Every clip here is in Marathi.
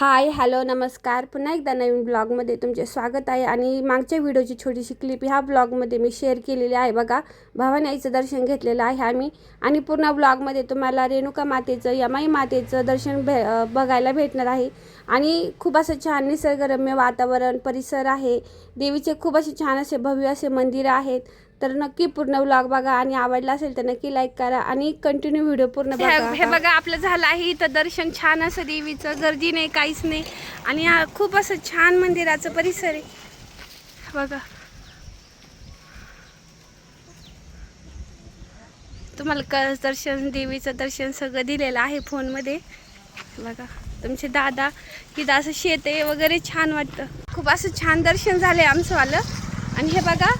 हाय हॅलो नमस्कार. पुन्हा एकदा नवीन ब्लॉगमध्ये तुमचे स्वागत आहे आणि मागच्या व्हिडिओची छोटीशी क्लिप ह्या ब्लॉगमध्ये मी शेअर केलेली आहे बघा. भवानी आईचं दर्शन घेतलेलं आहे आम्ही आणि पूर्ण ब्लॉगमध्ये तुम्हाला रेणुका मातेचं यमाई मातेचं दर्शन भे बघायला भेटणार आहे. आणि खूप असं छान निसर्गरम्य वातावरण परिसर आहे. देवीचे खूप असे छान असे भव्य असे मंदिरं आहेत. तर नक्की पूर्ण ब्लॉग बघा आणि आवडला असेल तर नक्की लाईक करा आणि कंटिन्यू व्हिडिओ पूर्ण बघा हे बघा आपलं झालं आहे इथं दर्शन. छान असं देवीचं गर्दी नाही काहीच नाही. आणि हा खूप असं छान मंदिराचं परिसर आहे. बघा. तुम्हाला कळस दर्शन देवीचं दर्शन सगळं दिलेलं आहे फोनमध्ये. बघा तुमचे दादा इथं असं शेत आहे वगैरे छान वाटतं. खूप असं छान दर्शन झालंय आमचं आलं आणि हे बघा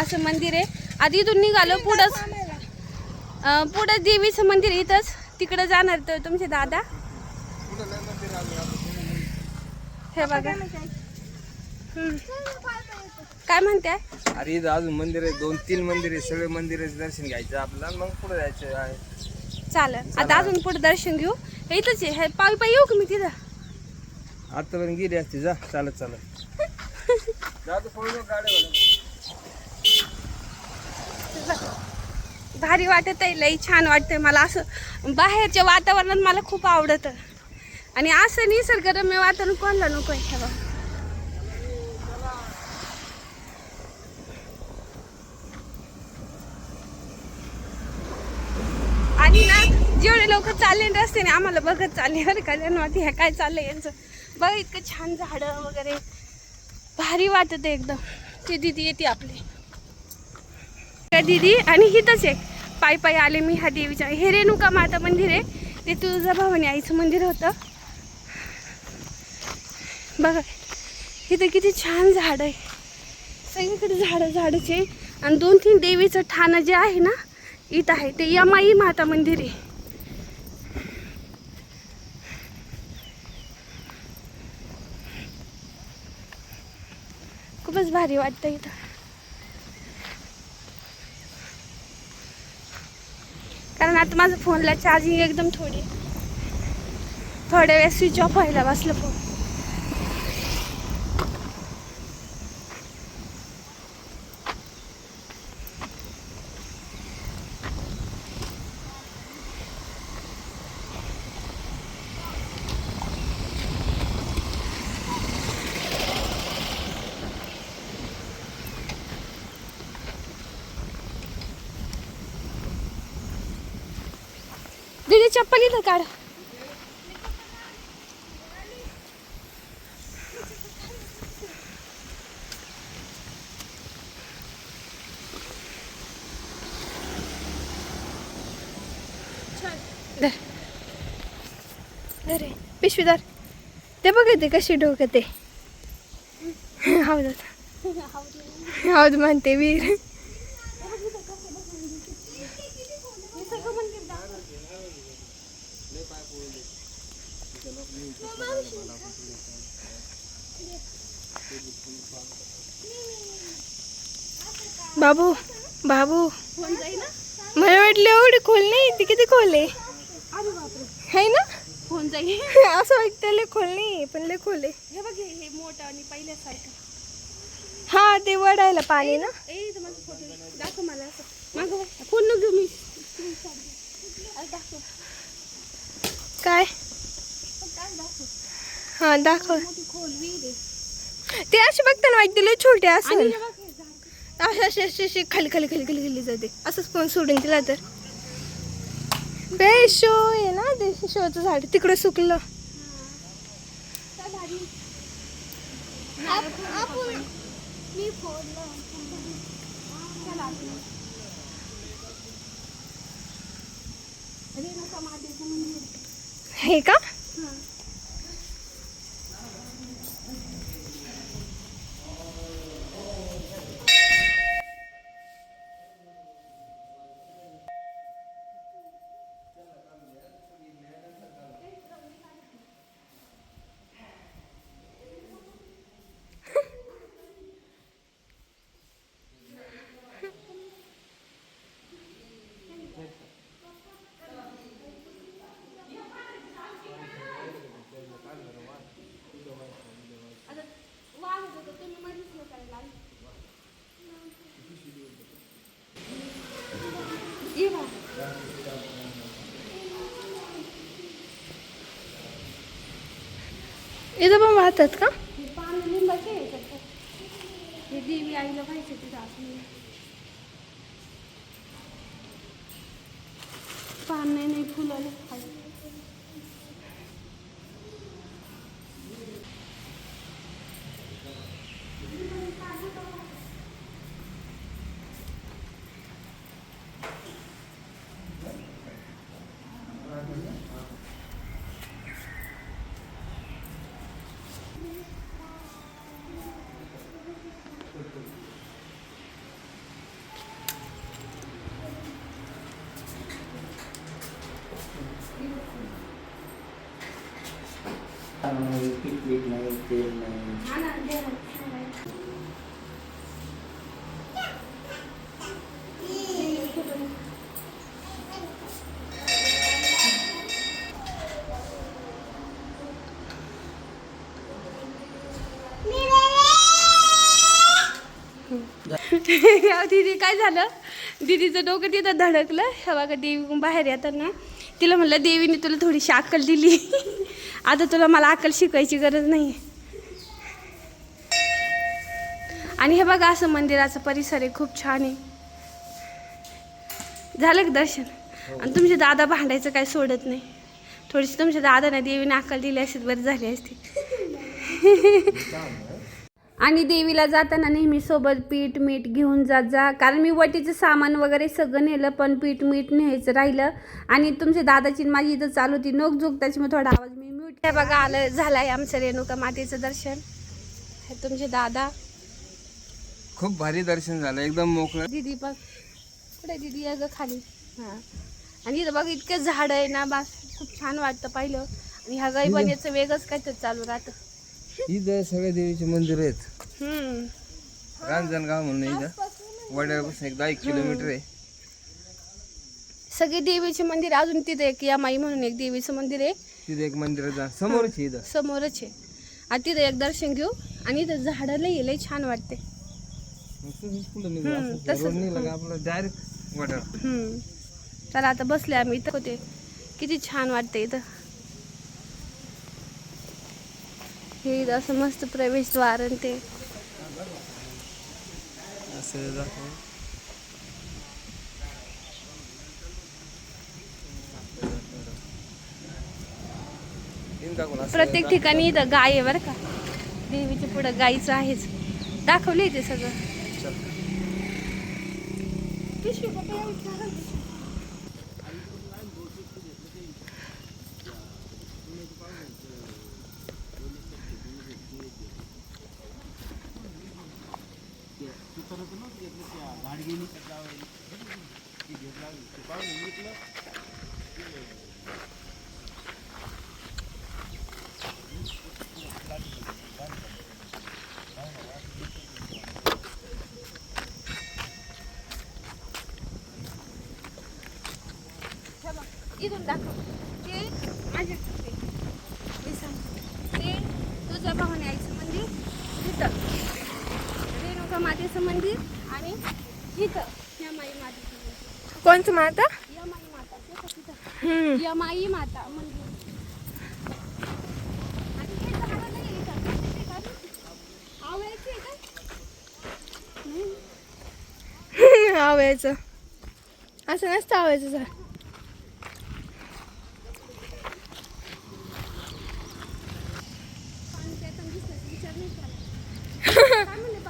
असं मंदिर आहे. आधी इथून निघालो पुढंच पुढं देवीचं मंदिर इथंच. तिकडं जाणार तर तुमचे दादा. हे बघा. काय म्हणते अरे इथं अजून मंदिर आहे. दोन तीन मंदिर आहे. सगळे मंदिराचं दर्शन घ्यायचं आपलं मग पुढे जायचं आहे. चालेल. आता अजून पुढे दर्शन घेऊ. हे इथंच आहे. हे पायी पायी येऊ का मी तिथं? आतापर्यंत गेली असते. जा. चालत चालत. जा तू गाड्या भारी वाटत आहे लई छान वाटतंय मला असं. बाहेरच्या वातावरणात मला खूप आवडतं. आणि असं निसर्गरम्य वातावरण कोणाला नको आहे हे बघ. आणि ना जेवढे लोक चालले ना रस्त्याने आम्हाला बघत चालले. बरं का माती ह्या काय चाललंय यांचं. बघ इतकं छान झाडं वगैरे. भारी वाटत आहे एकदम. ते दिदी येते आपली. त्या दिदी? आणि हिथंच आहे पायी पायी आले मी ह्या देवीच्या. हे रेणुका माता मंदिर आहे. ते तुळजा भवानी आईचं मंदिर होतं. बघा इथं किती छान झाड आहे. सगळीकडे झाडं झाडचे आणि दोन तीन देवीचं ठाणं जे आहे ना इथं आहे. ते यमाई माता मंदिर आहे. खूपच भारी वाटतं इथं. आता माझं फोनला चार्जिंग एकदम थोडी. थोड्या वेळ स्विच ऑफ व्हायला बसलं फोन दीदी चप्पल इथं काढ. धर. अरे ते बघते कशी डोकं ते. हौद हौद म्हणते वीर बाबू बाबू. मला वाटलं एवढी खोल नाही ती किती खोल आहे? है ना? फोन जाईल असं वाटतं लय खोल नाही पण लय खोल आहे. हे बघ हे- मोठं आणि पहिल्यासारखं हा ते वडायला पाणी ना. ए माझा फोटो दाखव मला असं मागं फोन न घेऊ मी दाखव काय? हा दाखव. ते असे बघताना वाटते लय छोटे असं असे असे असे असे खाली खाली खाली खाली खाली जाते असंच कोण सोडून दिला तर. बे शो आहे ना ते शोचं झाड. तिकडे सुकलं. हे का? इथं पण वाहतात का लिंबाचे हे देवी आईला पाहिजे तिथं आतमध्ये. पान नाही नाही नाही तेल नाही. ना, ना, दीदी काय झालं? दीदीचं डोकं तिथं धडकलं. हे बघा देवी बाहेर येताना. तिला म्हणलं देवीने तुला थोडीशी अक्कल दिली. आता तुला मला अक्कल शिकायची गरज नाही आणि हे बघा असं मंदिराचा परिसर आहे खूप छान आहे. झालं का दर्शन? आणि तुमचे दादा भांडायचं काय सोडत नाही. थोडीशी तुमच्या दादाने देवीने अक्कल दिली असती बरी झाली असती. आणि देवीला जाताना नेहमी सोबत पीठ मीठ घेऊन जात जा. कारण मी वटीचं सामान वगैरे सगळं नेलं पण पीठ मीठ न्यायचं राहिलं. आणि तुमच्या दादाची माझी इथं चालू होती. नोक झोक त्याच्यामुळे थोडा आवाज मी म्यूट काय बघा आलं झालं आहे आमचं रेणुका मातेचं दर्शन. हे तुमचे दादा. खूप भारी दर्शन झालं. एकदम मोकळं. दीदी बघ. कुठे दीदी? आहे ग खाली. हां. आणि इथं बघ इतकं झाड आहे ना बा खूप छान वाटतं पाहिलं. आणि ह्या गाईबाण्याचं वेगळंच काहीतरी चालू राहतं. इथं सगळ्या देवीचे मंदिर आहेत. हम्म. रांजणगाव म्हणून इथं. वड्यापासून एक दहा एक किलोमीटर आहे. सगळे देवीचे मंदिर अजून तिथे एक यमाई म्हणून एक देवीचं मंदिर आहे. तिथे एक मंदिर जा समोरच आहे इथं. समोरच आहे. आणि तिथं एक दर्शन घेऊ. आणि इथं झाडं लई लई छान वाटते. मग तसंच पुढं निघू. हम्म, असं तसंच. रोड निघाला का आपलं डायरेक्ट हम्म. चला आता बसले आम्ही. इथं होते. किती छान वाटते इथं. हे असं मस्त प्रवेशद्वार आणि ते. असं दाखव. प्रत्येक. ठिकाणी इथं गाय आहे बरं का. देवीच्या पुढं गाईचं आहेच. दाखवले ते सगळं. इथून दाखव. ते माझ्या मी सांगते ते तुझं भावाने आईचं मंदिर तिथं. रेणुका मातेचं मंदिर आणि इथं यमाई मातेचं मंदिर. कोणचं माता? यमाई माता. तिथं तिथं. हम्म. यमाई माता मंदिर. आणि हे झाडं नाही आहे इथं. ते काय? आवळ्याची आहे का? नाही. आवळ्याचं असं नसतं आवळ्याचं झाड पाणी प्यायचं दिसलं विचार नाही केला. काय म्हणले बाप्पा कुठून या म्हणे हे दाखव. अहो, अगरबत्ती लावलेली मी म्हणजे तुला एक पण पडली आहे. घे ना पप्पाचा.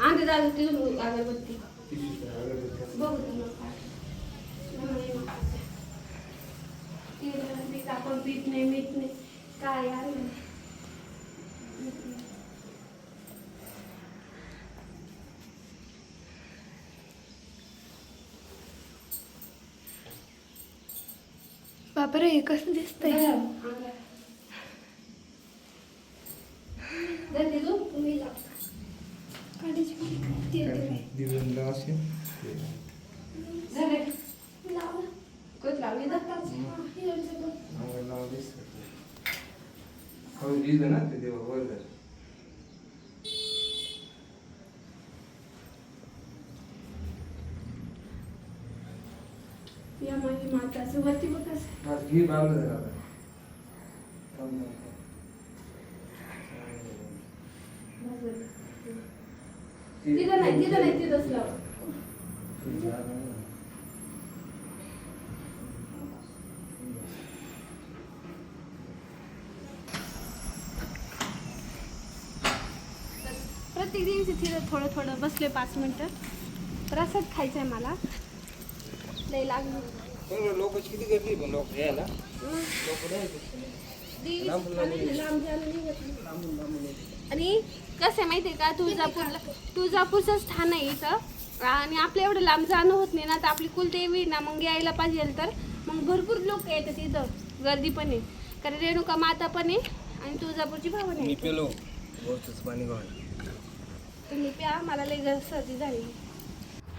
आणते दादा तिथून अगरबत्ती बघू तुला आपण पीठ नाही मीठ नाही काय आहे बापरे हे. कसं दिसतंय ना ते देवा वर जाईल. माझी माताचं वरती बघ. कसं माझं घी बांधलं जरा. आता. तिथं नाही तिथं नाही तिथंच लाव प्रत्येक दिवशी तिथं थोडं थोडं बसले पाच मिनटं. रसाच खायचं आहे मला. लई लागली. किती गर्दी पण लोक यायला? लोक नाही लांबून. आणि कसं आहे माहिती आहे का? तुळजापूरला तुळजापूरचं स्थान आहे इथं. आणि आपल्या एवढं लांब जाणं होत नाही ना तर आपली कुलदेवी ना मग यायला पाहिजे तर मग भरपूर लोक येतात इथं. गर्दी पण आहे. कारण रेणुका माता पण आहे आणि तुळजापूरची भावना मी आहे पेलो पाणी तुम्ही प्या मला लई सर्दी झाली.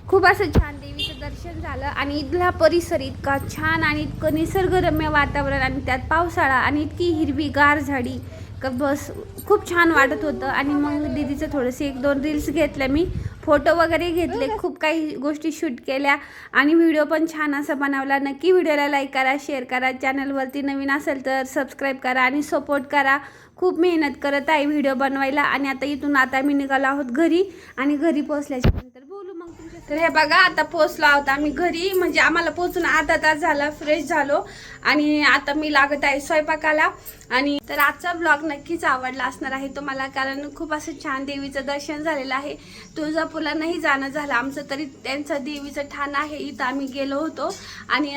खूप असं छान देवीचं दर्शन झालं आणि इथला परिसर इतका छान आणि इतकं निसर्गरम्य वातावरण आणि त्यात पावसाळा आणि इतकी हिरवी गार झाडी. का बस खूप छान वाटत होतं आणि मग दीदीचं थोडंसं एक दोन रील्स घेतल्या मी. फोटो वगैरे घेतले खूप काही गोष्टी शूट केल्या आणि व्हिडिओ पण छान असा बनवला. नक्की व्हिडिओला लाईक करा शेअर करा. चॅनलवरती नवीन असेल तर सबस्क्राईब करा आणि सपोर्ट करा. खूप मेहनत करत आहे व्हिडिओ बनवायला आणि आता इथून आता मी निघालो आहोत घरी आणि घरी पोहोचल्याच्या नंतर बोलू मग तुमच्या तर हे बघा आता पोहोचलो आहोत आम्ही घरी. म्हणजे आम्हाला पोहोचून आता तास झाला फ्रेश झालो. आणि आता मी लागत आहे स्वयंपाकाला. आणि तर आजचा ब्लॉग नक्कीच आवडला असणार आहे तुम्हाला कारण खूप असं छान देवीचं दर्शन झालेलं आहे. तुळजापूरला नाही जाणं झालं आमचं तरी त्यांचं देवीचं ठाण आहे इथं आम्ही गेलो होतो. आणि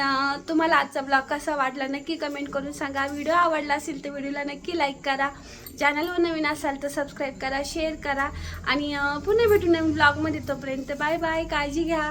तुम्हाला आजचा ब्लॉग कसा वाटला नक्की कमेंट करून सांगा. व्हिडिओ आवडला असेल तर व्हिडिओला नक्की लाईक करा. चॅनलवर नवीन असाल तर सबस्क्राईब करा शेअर करा. आणि पुन्हा भेटू नवीन ब्लॉगमध्ये तोपर्यंत बाय बाय काळजी घ्या.